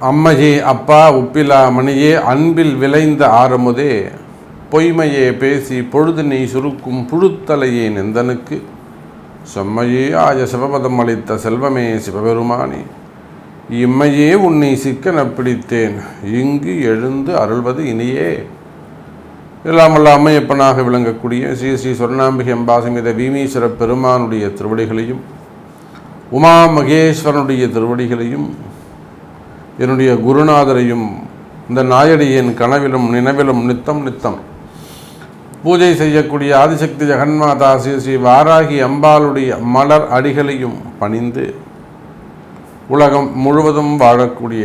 அம்மையே அப்பா உப்பிலா மணியே அன்பில் விளைந்த ஆரமுதே பொய்மையே பேசி பொழுதினை சுருக்கும் புழுத்தலையே நெந்தனுக்கு. செம்மையே ஆய சிவபதம் அளித்த செல்வமே சிவபெருமானே இம்மையே உன்னை சிக்கன பிடித்தேன். இங்கு எழுந்து அருள்வது இனியே. இல்லாமல்ல அம்மையப்பனாக விளங்கக்கூடிய ஸ்ரீ ஸ்ரீ சொர்ணாம்பிகை அம்பாசமித பீமீஸ்வர பெருமானுடைய திருவடிகளையும் உமா மகேஸ்வரனுடைய திருவடிகளையும் என்னுடைய குருநாதரையும் இந்த நாயடியின் கனவிலும் நினைவிலும் நித்தம் நித்தம் பூஜை செய்யக்கூடிய ஆதிசக்தி ஜெகன்மாதா ஸ்ரீ ஸ்ரீ வாராகி அம்பாளுடைய மலர் அடிகளையும் பணிந்து உலகம் முழுவதும் வாழக்கூடிய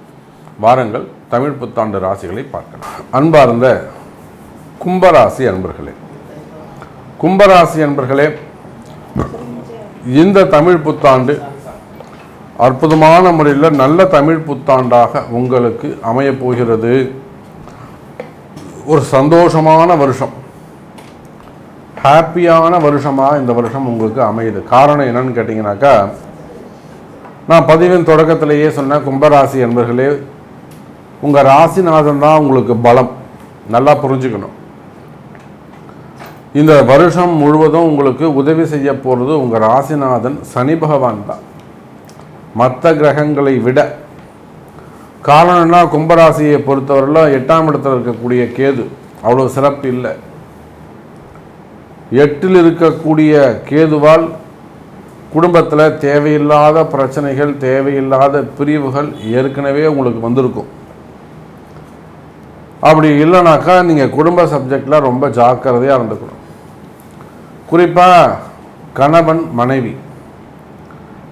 வாரங்கள் தமிழ் புத்தாண்டு ராசிகளை பார்க்கலாம். அன்பார்ந்த கும்பராசி அன்பர்களே கும்பராசி அன்பர்களே இந்த தமிழ் புத்தாண்டு அற்புதமான முறையில் நல்ல தமிழ் புத்தாண்டாக உங்களுக்கு அமையப் போகிறது. ஒரு சந்தோஷமான வருஷம் ஹாப்பியான வருஷமாக இந்த வருஷம் உங்களுக்கு அமையுது. காரணம் என்னன்னு கேட்டிங்கனாக்கா நான் பதிவின் தொடக்கத்திலேயே சொன்னேன் கும்பராசி என்பர்களே உங்கள் ராசிநாதன் தான் உங்களுக்கு பலம். நல்லா புரிஞ்சுக்கணும். இந்த வருஷம் முழுவதும் உங்களுக்கு உதவி செய்ய போகிறது உங்கள் ராசிநாதன் சனி பகவான் தான் மற்ற கிரகங்களை விட. காரணம்னா கும்பராசியை பொறுத்தவரையில் எட்டாம் இடத்தில் இருக்கக்கூடிய கேது அவ்வளோ சிறப்பு இல்லை. எட்டில் இருக்கக்கூடிய கேதுவால் குடும்பத்தில் தேவையில்லாத பிரச்சனைகள் தேவையில்லாத பிரிவுகள் ஏற்கனவே உங்களுக்கு வந்திருக்கும். அப்படி இல்லைனாக்கா நீங்கள் குடும்ப சப்ஜெக்டில் ரொம்ப ஜாக்கிரதையாக இருந்துக்கணும். குறிப்பாக கணவன் மனைவி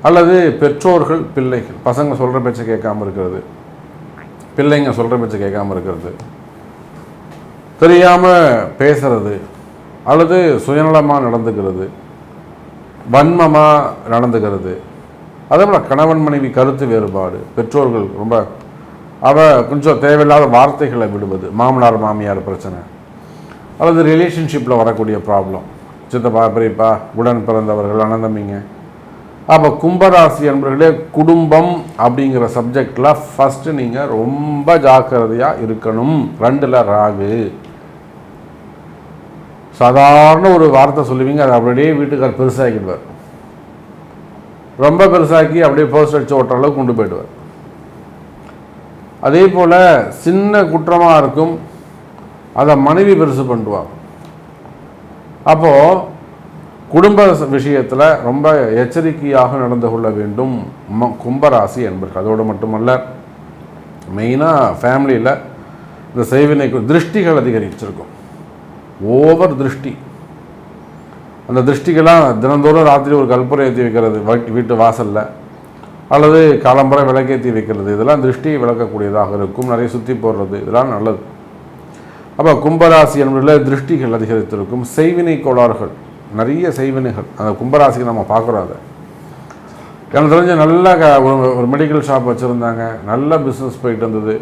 அல்லது பெற்றோர்கள் பிள்ளைகள். பசங்க சொல்கிற பேச்சை கேட்காம இருக்கிறது. பிள்ளைங்க சொல்கிற பேச்சை கேட்காம இருக்கிறது. தெரியாமல் பேசுறது அல்லது சுயநலமாக நடந்துக்கிறது வன்மமாக நடந்துக்கிறது. அதே போல் கணவன் மனைவி கருத்து வேறுபாடு பெற்றோர்கள் ரொம்ப அவ கொஞ்சம் தேவையில்லாத வார்த்தைகளை விடுவது மாமனார் மாமியார் பிரச்சனை. அல்லது ரிலேஷன்ஷிப்பில் வரக்கூடிய ப்ராப்ளம் சித்தப்பா பெரியப்பா உடன் பிறந்தவர்கள் அனந்தமிங்க அப்போ கும்பராசி என்பர்களே குடும்பம் அப்படிங்கிற சப்ஜெக்டில் ஃபஸ்ட்டு நீங்கள் ரொம்ப ஜாக்கிரதையாக இருக்கணும். ரெண்டில் ராகு. சாதாரண ஒரு வார்த்தை சொல்லுவீங்க அது அப்படியே வீட்டுக்கார் பெருசாகிடுவார். ரொம்ப பெருசாக்கி அப்படியே போஸ்ட் அடிச்சு ஓட்டுற அளவுக்கு கொண்டு போயிடுவார். அதே போல் சின்ன குற்றமாக இருக்கும் அதை மனைவி பெருசு பண்ணுவாங்க அப்போது குடும்ப விஷயத்தில் ரொம்ப எச்சரிக்கையாக நடந்து கொள்ள வேண்டும். ம- கும்பராசி என்பர்கள் அதோடு மட்டுமல்ல மெயினாக ஃபேமிலியில் இந்த செய்வினை திருஷ்டிகள் அதிகரிச்சிருக்கும். ஓவர் திருஷ்டி. அந்த திருஷ்டிக்கெல்லாம் தினந்தோறும் ராத்திரி ஒரு கல்புரை ஏற்றி வைக்கிறது வீட்டு வாசலில். அல்லது காலம்பரம் விளக்கேற்றி வைக்கிறது. இதெல்லாம் திருஷ்டியை விளக்கக்கூடியதாக இருக்கும். நிறைய சுற்றி போடுறது இதெல்லாம் நல்லது. அப்போ கும்பராசி என்பதில் திருஷ்டிகள் அதிகரித்திருக்கும். செய்வினை கோளாறுகள் நிறைய செய்வினைகள். அந்த கும்பராசிக்கு நம்ம பார்க்குறோம் அதை எனக்கு தெரிஞ்ச நல்ல க- ஒரு- மெடிக்கல் ஷாப் வச்சுருந்தாங்க. நல்ல பிஸ்னஸ் போயிட்டு இருந்தது.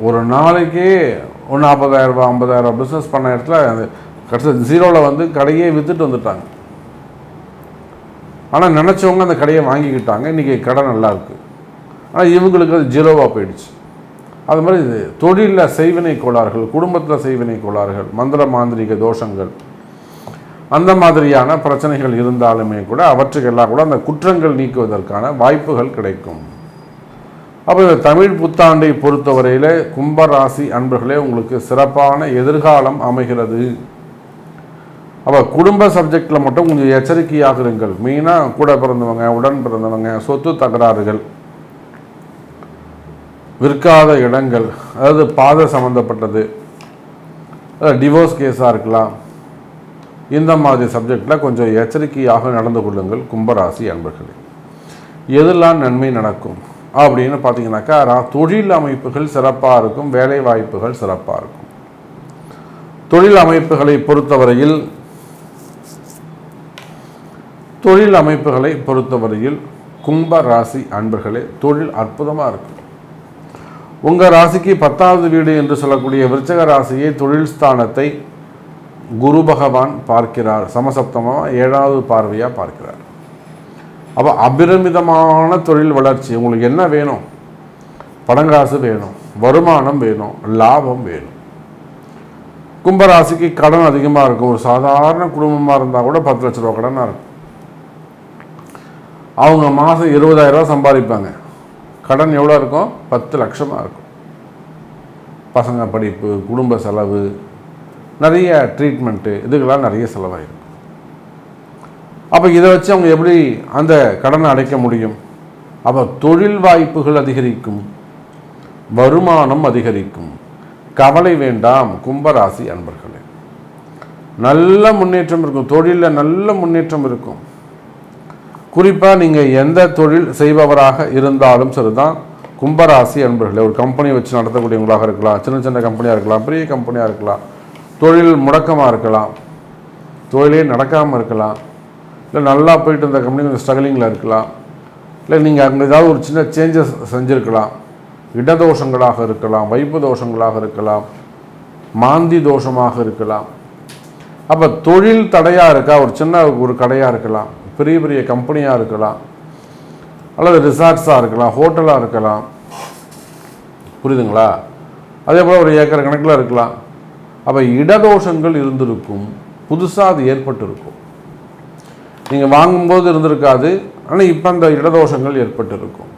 ஒரு நாளைக்கே ஒரு நாற்பதாயிரம் ஐம்பதாயிரரூபா பிஸ்னஸ் பண்ண இடத்துல அந்த கடைசி ஜீரோவில் வந்து கடையே விற்றுட்டு வந்துட்டாங்க. ஆனால் நினச்சவங்க அந்த கடையை வாங்கிக்கிட்டாங்க. இன்றைக்கி கடை நல்லாயிருக்கு ஆனால் இவங்களுக்கு அது ஜீரோவாக போயிடுச்சு. அது மாதிரி இது தொழிலில் செய்வினை கோளாறுகள் குடும்பத்தில் செய்வினை கோளாறுகள் மந்திர மாந்திரிக தோஷங்கள் அந்த மாதிரியான பிரச்சனைகள் இருந்தாலுமே கூட அவற்றுக்கெல்லாம் கூட அந்த குற்றங்கள் நீக்குவதற்கான வாய்ப்புகள் கிடைக்கும். அப்போ இந்த தமிழ் புத்தாண்டை பொறுத்தவரையில் கும்பராசி அன்பர்களே உங்களுக்கு சிறப்பான எதிர்காலம் அமைகிறது. அப்போ குடும்ப சப்ஜெக்டில் மட்டும் கொஞ்சம் எச்சரிக்கையாக இருங்கள் மெயினாக கூட பிறந்தவங்க உடன் பிறந்தவங்க சொத்து தகராறுகள் விற்காத இடங்கள் அதாவது பாதை சம்மந்தப்பட்டது டிவோர்ஸ் கேஸாக இருக்கலாம். இந்த மாதிரி சப்ஜெக்டில் கொஞ்சம் எச்சரிக்கையாக நடந்து கொள்ளுங்கள் கும்பராசி அன்பர்களே. எதெல்லாம் நன்மை நடக்கும்? அப்படின்னு பார்த்தீங்கன்னாக்கா தொழில் அமைப்புகள் சிறப்பாக இருக்கும் வேலை வாய்ப்புகள் சிறப்பாக இருக்கும். தொழில் அமைப்புகளை பொறுத்தவரையில் தொழில் அமைப்புகளை பொறுத்தவரையில் கும்ப ராசி அன்பர்களே தொழில் அற்புதமாக இருக்கும் உங்கள் ராசிக்கு பத்தாவது வீடு என்று சொல்லக்கூடிய விருச்சக ராசியை தொழில் ஸ்தானத்தை குரு பகவான் பார்க்கிறார். சமசப்தமாக ஏழாவது பார்வையாக பார்க்கிறார். அப்போ அபிரமிதமான தொழில் வளர்ச்சி உங்களுக்கு என்ன வேணும்? பணங்காசு வேணும் வருமானம் வேணும் லாபம் வேணும். கும்பராசிக்கு கடன் அதிகமாக இருக்கும். ஒரு சாதாரண குடும்பமாக இருந்தால் கூட பத்து லட்ச ரூபா கடனாக இருக்கும். அவங்க மாதம் இருபதாயிரம் ரூபாய் சம்பாதிப்பாங்க. கடன் எவ்வளோ இருக்கும்? பத்து லட்சமாக இருக்கும். பசங்க படிப்பு குடும்ப செலவு நிறைய ட்ரீட்மெண்ட்டு இதுக்கெல்லாம் நிறைய செலவாயிருக்கும் அப்போ இதை வச்சு அவங்க எப்படி அந்த கடனை அடைக்க முடியும்? அப்போ தொழில் வாய்ப்புகள் அதிகரிக்கும். வருமானம் அதிகரிக்கும். கவலை வேண்டாம் கும்பராசி அன்பர்களே. நல்ல முன்னேற்றம் இருக்கும். தொழிலில் நல்ல முன்னேற்றம் இருக்கும். குறிப்பாக நீங்கள் எந்த தொழில் செய்பவராக இருந்தாலும் சரிதான் கும்பராசி அன்பர்களே ஒரு கம்பெனி வச்சு நடத்தக்கூடியவங்களாக இருக்கலாம் சின்ன சின்ன கம்பெனியாக இருக்கலாம் பெரிய கம்பெனியாக இருக்கலாம் தொழில் முடக்கமாக இருக்கலாம் தொழிலே நடக்காமல் இருக்கலாம் இல்லை நல்லா போயிட்டு இருந்த கம்பெனி கொஞ்சம் ஸ்ட்ரகிளிங்கில் இருக்கலாம் இல்லை நீங்கள் அங்கே ஏதாவது ஒரு சின்ன சேஞ்சஸ் செஞ்சுருக்கலாம் இடதோஷங்களாக இருக்கலாம் வைப்பு தோஷங்களாக இருக்கலாம் மாந்தி தோஷமாக இருக்கலாம். அப்போ தொழில் தடையாக இருக்கா? ஒரு சின்ன ஒரு கடையாக இருக்கலாம். பெரிய பெரிய கம்பெனியாக இருக்கலாம் அல்லது ரிசார்ட்ஸாக இருக்கலாம் ஹோட்டலாக இருக்கலாம். புரியுதுங்களா? அதே போல் ஒரு ஏக்கர் கணக்கில் இருக்கலாம். அப்போ இடதோஷங்கள் இருந்திருக்கும். புதுசாக அது ஏற்பட்டிருக்கும். நீங்கள் வாங்கும்போது இருந்திருக்காது ஆனால் இப்போ அந்த இடதோஷங்கள் ஏற்பட்டிருக்கும்.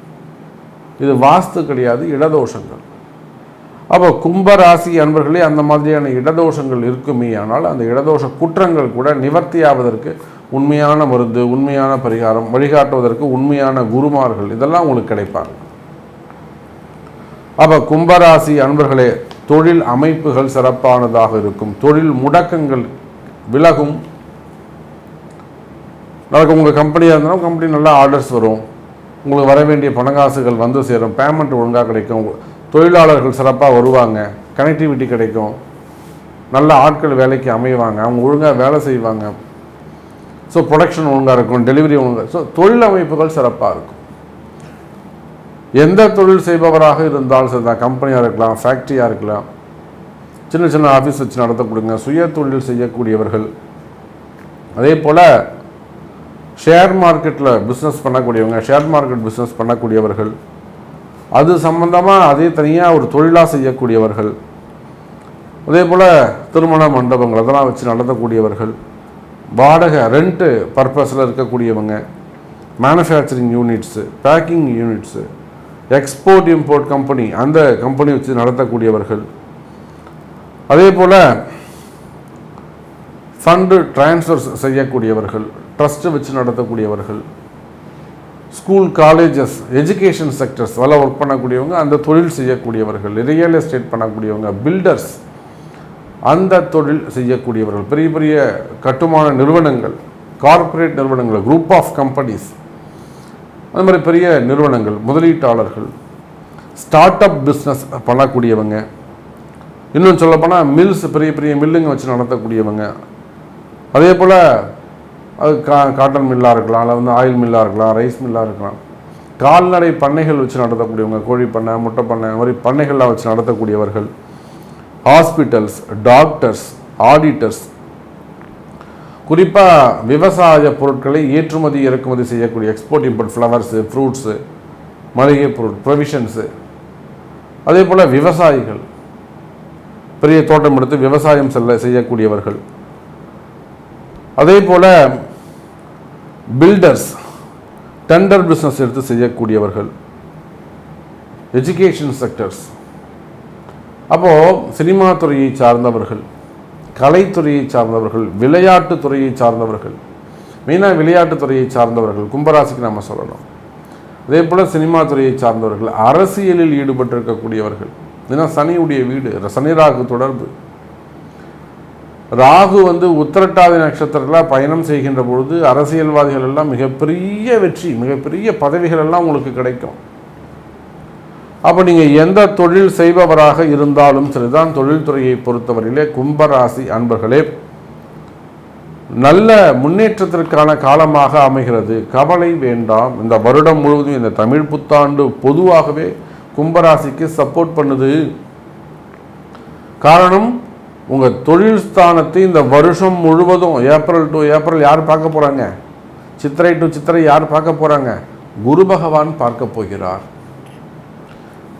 இது வாஸ்து கிடையாது இடதோஷங்கள். அப்போ கும்பராசி அன்பர்களே அந்த மாதிரியான இடதோஷங்கள் இருக்குமே ஆனால் அந்த இடதோஷ குற்றங்கள் கூட நிவர்த்தியாவதற்கு உண்மையான மருந்து உண்மையான பரிகாரம் வழிகாட்டுவதற்கு உண்மையான குருமார்கள் இதெல்லாம் உங்களுக்கு கிடைப்பாங்க. அப்போ கும்பராசி அன்பர்களே தொழில் அமைப்புகள் சிறப்பானதாக இருக்கும். தொழில் முடக்கங்கள் விலகும். நாளைக்கு உங்கள் கம்பெனியாக இருந்தாலும் கம்பெனி நல்லா ஆர்டர்ஸ் வரும். உங்களுக்கு வர வேண்டிய பணங்காசுகள் வந்து சேரும். பேமெண்ட் ஒழுங்காக கிடைக்கும். தொழிலாளர்கள் சிறப்பாக வருவாங்க. கனெக்டிவிட்டி கிடைக்கும். நல்ல ஆட்கள் வேலைக்கு அமைவாங்க. அவங்க ஒழுங்காக வேலை செய்வாங்க. ஸோ ப்ரொடக்ஷன் ஒழுங்காக இருக்கும் டெலிவரி ஒழுங்காக ஸோ தொழில் அமைப்புகள் சிறப்பாக இருக்கும். எந்த தொழில் செய்பவராக இருந்தாலும் சரி தான் கம்பெனியாக இருக்கலாம் ஃபேக்ட்ரியாக இருக்கலாம். சின்ன சின்ன ஆஃபீஸ் வச்சு நடத்தக்கூடியங்க சுய தொழில் செய்யக்கூடியவர்கள். அதே போல் ஷேர் மார்க்கெட்டில் பிஸ்னஸ் பண்ணக்கூடியவங்க ஷேர் மார்க்கெட் பிஸ்னஸ் பண்ணக்கூடியவர்கள். அது சம்பந்தமாக அதே தனியாக ஒரு தொழிலாக செய்யக்கூடியவர்கள். அதே போல் திருமண மண்டபங்கள் அதெல்லாம் வச்சு நடத்தக்கூடியவர்கள். வாடகை ரெண்ட்டு பர்பஸில் இருக்கக்கூடியவங்க manufacturing units packing units export import company அந்த கம்பெனி வச்சு நடத்தக்கூடியவர்கள். அதே போல் ஃபண்டு ட்ரான்ஸ்ஃபர்ஸ் செய்யக்கூடியவர்கள் ட்ரஸ்ட்டு வச்சு நடத்தக்கூடியவர்கள் ஸ்கூல் காலேஜஸ் எஜுகேஷன் செக்டர்ஸ் அதெல்லாம் ஒர்க் பண்ணக்கூடியவங்க அந்த தொழில் செய்யக்கூடியவர்கள் ரியல் எஸ்டேட் பண்ணக்கூடியவங்க பில்டர்ஸ் அந்த தொழில் செய்யக்கூடியவர்கள் பெரிய பெரிய கட்டுமான நிறுவனங்கள் கார்ப்பரேட் நிறுவனங்கள் குரூப் ஆஃப் கம்பெனிஸ் அந்த மாதிரி பெரிய நிறுவனங்கள் முதலீட்டாளர்கள் ஸ்டார்ட் அப் பிஸ்னஸ் பண்ணக்கூடியவங்க இன்னும் சொல்லப்போனால் மில்ஸ் பெரிய பெரிய மில்லுங்க வச்சு நடத்தக்கூடியவங்க. அதே போல் அது கா காட்டன் மில்லாக இருக்கலாம் இல்லை வந்து ஆயில் மில்லாக இருக்கலாம் ரைஸ் மில்லாக இருக்கலாம். கால்நடை பண்ணைகள் வச்சு நடத்தக்கூடியவங்க கோழி பண்ணை முட்டை பண்ணை அந்த மாதிரி பண்ணைகள்லாம் வச்சு நடத்தக்கூடியவர்கள். Hospitals doctors auditors. குறிப்பாக விவசாய பொருட்களை ஏற்றுமதி இறக்குமதி செய்யக்கூடிய எக்ஸ்போர்ட் இம்போர்ட் ஃப்ளவர்ஸு ஃப்ரூட்ஸு மளிகை பொருள் ப்ரொவிஷன்ஸு அதே போல் விவசாயிகள். பெரிய தோட்டம் எடுத்து விவசாயம் செல்ல செய்யக்கூடியவர்கள். அதே போல் பில்டர்ஸ் டெண்டர் பிஸ்னஸ் எடுத்து செய்யக்கூடியவர்கள். எஜுகேஷன் செக்டர்ஸ் அப்போது சினிமா துறையை சார்ந்தவர்கள் கலைத்துறையை சார்ந்தவர்கள் விளையாட்டு துறையை சார்ந்தவர்கள் மெயினாக விளையாட்டு துறையை சார்ந்தவர்கள் கும்பராசிக்கு நம்ம சொல்லணும். அதே போல் சினிமா துறையை சார்ந்தவர்கள் அரசியலில் ஈடுபட்டிருக்கக்கூடியவர்கள். ஏன்னா சனியுடைய வீடு சனி ராகு தொடர்பு. ராகு வந்து உத்திரட்டாதி நட்சத்திரத்தில் பயணம் செய்கின்ற பொழுது அரசியல்வாதிகள் எல்லாம் மிகப்பெரிய வெற்றி மிகப்பெரிய பதவிகள் எல்லாம் உங்களுக்கு கிடைக்கும். அப்போ நீங்கள் எந்த தொழில் செய்பவராக இருந்தாலும் சரிதான் தொழில்துறையை பொறுத்தவரையிலே கும்பராசி அன்பர்களே நல்ல முன்னேற்றத்திற்கான காலமாக அமைகிறது. கவலை வேண்டாம். இந்த வருடம் முழுவதும் இந்த தமிழ் புத்தாண்டு பொதுவாகவே கும்பராசிக்கு சப்போர்ட் பண்ணுது. காரணம் உங்கள் தொழில் ஸ்தானத்தை இந்த வருஷம் முழுவதும் ஏப்ரல் டு ஏப்ரல் யார் பார்க்க போகிறாங்க சித்திரை டு சித்திரை யார் பார்க்க போகிறாங்க குரு பகவான் பார்க்க போகிறார்.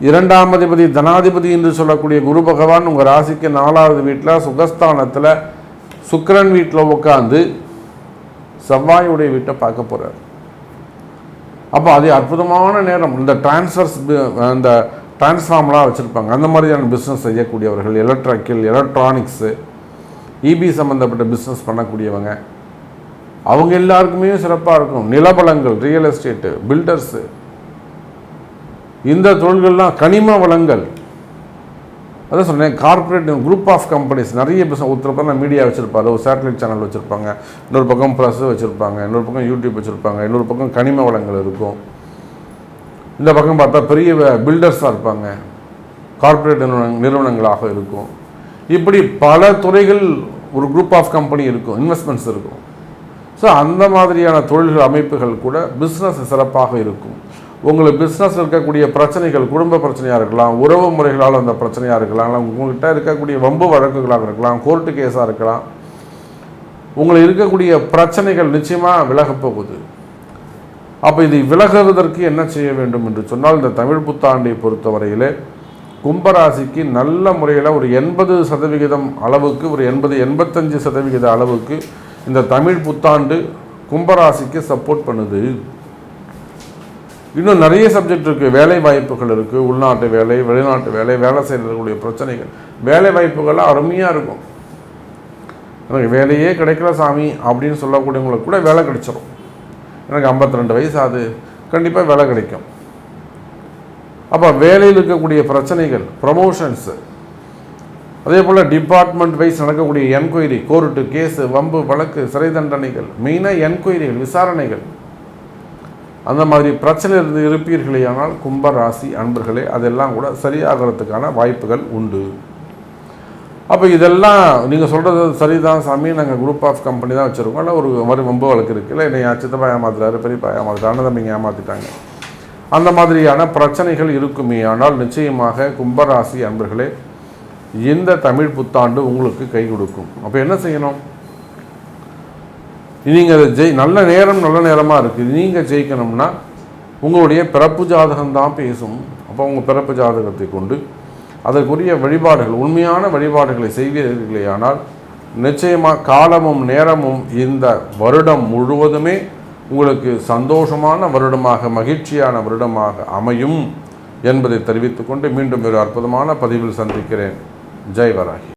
இரண்டாம் அதிபதி தனாதிபதி என்று சொல்லக்கூடிய குரு பகவான் உங்கள் ராசிக்கு நாலாவது வீட்டில் சுகஸ்தானத்தில் சுக்கரன் வீட்டில் உட்காந்து செவ்வாயுடைய வீட்டை பார்க்க போகிறார் அப்போ அது அற்புதமான நேரம். இந்த டிரான்ஸ்ஃபர்ஸ் இந்த டிரான்ஸ்ஃபார்ம்லாம் வச்சுருப்பாங்க. அந்த மாதிரியான பிஸ்னஸ் செய்யக்கூடியவர்கள் எலக்ட்ரிக்கல் எலக்ட்ரானிக்ஸு இபி சம்மந்தப்பட்ட பிஸ்னஸ் பண்ணக்கூடியவங்க. அவங்க எல்லாருக்குமே சிறப்பாக இருக்கும். நிலபலங்கள் ரியல் எஸ்டேட்டு பில்டர்ஸு இந்த தொழில்கள்லாம் கனிம வளங்கள். அதான் சொன்னேன் கார்ப்பரேட் குரூப் ஆஃப் கம்பெனிஸ் நிறைய பிஸ்னஸ் ஒருத்தர் பக்கம் மீடியா வச்சுருப்பாரு ஒரு சேட்டலைட் சேனல் வச்சுருப்பாங்க இன்னொரு பக்கம் ப்ளஸ் வச்சுருப்பாங்க இன்னொரு பக்கம் யூடியூப் வச்சுருப்பாங்க இன்னொரு பக்கம் கனிம வளங்கள் இருக்கும். இந்த பக்கம் பார்த்தா பெரிய பில்டர்ஸாக இருப்பாங்க கார்ப்பரேட் நிறுவன நிறுவனங்களாக இருக்கும். இப்படி பல துறைகள் ஒரு குரூப் ஆஃப் கம்பெனி இருக்கும் இன்வெஸ்ட்மெண்ட்ஸ் இருக்கும். ஸோ அந்த மாதிரியான தொழில்கள் அமைப்புகள் கூட பிஸ்னஸ் சிறப்பாக இருக்கும். உங்களுக்கு பிஸ்னஸ் இருக்கக்கூடிய பிரச்சனைகள் குடும்ப பிரச்சனையாக இருக்கலாம் உறவு முறைகளால் அந்த பிரச்சனையாக இருக்கலாம் இல்லை உங்கள்கிட்ட இருக்கக்கூடிய வம்பு வழக்குகளாக இருக்கலாம் கோர்ட்டு கேஸாக இருக்கலாம். உங்களுக்கு இருக்கக்கூடிய பிரச்சனைகள் நிச்சயமாக விலகப் போகுது. அப்போ இது விலகுவதற்கு என்ன செய்ய வேண்டும் என்று சொன்னால் இந்த தமிழ் புத்தாண்டை பொறுத்தவரையில் கும்பராசிக்கு நல்ல முறையில் ஒரு எண்பது சதவிகிதம் அளவுக்கு ஒரு எண்பது எண்பத்தஞ்சு சதவிகித அளவுக்கு இந்த தமிழ் புத்தாண்டு கும்பராசிக்கு சப்போர்ட் பண்ணுது. இன்னும் நிறைய சப்ஜெக்ட் இருக்குது வேலை வாய்ப்புகள் இருக்குது உள்நாட்டு வேலை வெளிநாட்டு வேலை வேலை செய்யக்கூடிய பிரச்சனைகள். வேலை வாய்ப்புகள்லாம் அருமையாக இருக்கும். எனக்கு வேலையே கிடைக்கல சாமி அப்படின்னு சொல்லக்கூடியவங்களுக்கு கூட வேலை கிடைச்சிடும் எனக்கு ஐம்பத்தி ரெண்டு வயசு ஆகுது. கண்டிப்பாக வேலை கிடைக்கும். அப்போ வேலையில் இருக்கக்கூடிய பிரச்சனைகள் ப்ரமோஷன்ஸு அதே போல் டிபார்ட்மெண்ட் வைஸ் நடக்கக்கூடிய என்கொயரி கோர்ட்டு கேஸு வம்பு வழக்கு சிறை தண்டனைகள் மெயினாக என்கொயரிகள் விசாரணைகள். அந்த மாதிரி பிரச்சனை இருந்து இருப்பீர்களேயானால் கும்ப ராசி அன்பர்களே அதெல்லாம் கூட சரியாகிறதுக்கான வாய்ப்புகள் உண்டு. அப்போ இதெல்லாம் நீங்கள் சொல்கிறது சரிதான் சாமி. நாங்கள் குரூப் ஆஃப் கம்பெனி தான் வச்சுருக்கோம். இல்லை ஒரு மாதிரி ரொம்ப வழக்கு இருக்குது இல்லை என்னை சித்தப்பா ஏமாத்துறாரு பெரியப்பா ஏமாத்துறாரு அண்ணன் தம்பிங்க ஏமாற்றிட்டாங்க அந்த மாதிரியான பிரச்சனைகள் இருக்குமே. ஆனால் நிச்சயமாக கும்பராசி அன்பர்களே இந்த தமிழ் புத்தாண்டு உங்களுக்கு கை கொடுக்கும். அப்போ என்ன செய்யணும்? நீங்கள் அதை ஜெய் நல்ல நேரம் நல்ல நேரமாக இருக்குது நீங்கள் ஜெயிக்கணும்னா உங்களுடைய பிறப்பு ஜாதகம் தான் பேசும். அப்போ உங்கள் பிறப்பு ஜாதகத்தை கொண்டு அதற்குரிய வழிபாடுகள் உண்மையான வழிபாடுகளை செய்வீர்களேயானால் நிச்சயமாக காலமும் நேரமும் இந்த வருடம் முழுவதுமே உங்களுக்கு சந்தோஷமான வருடமாக மகிழ்ச்சியான வருடமாக அமையும் என்பதை தெரிவித்துக்கொண்டு மீண்டும் ஒரு அற்புதமான பதிவில் சந்திக்கிறேன். ஜெய் வராகி.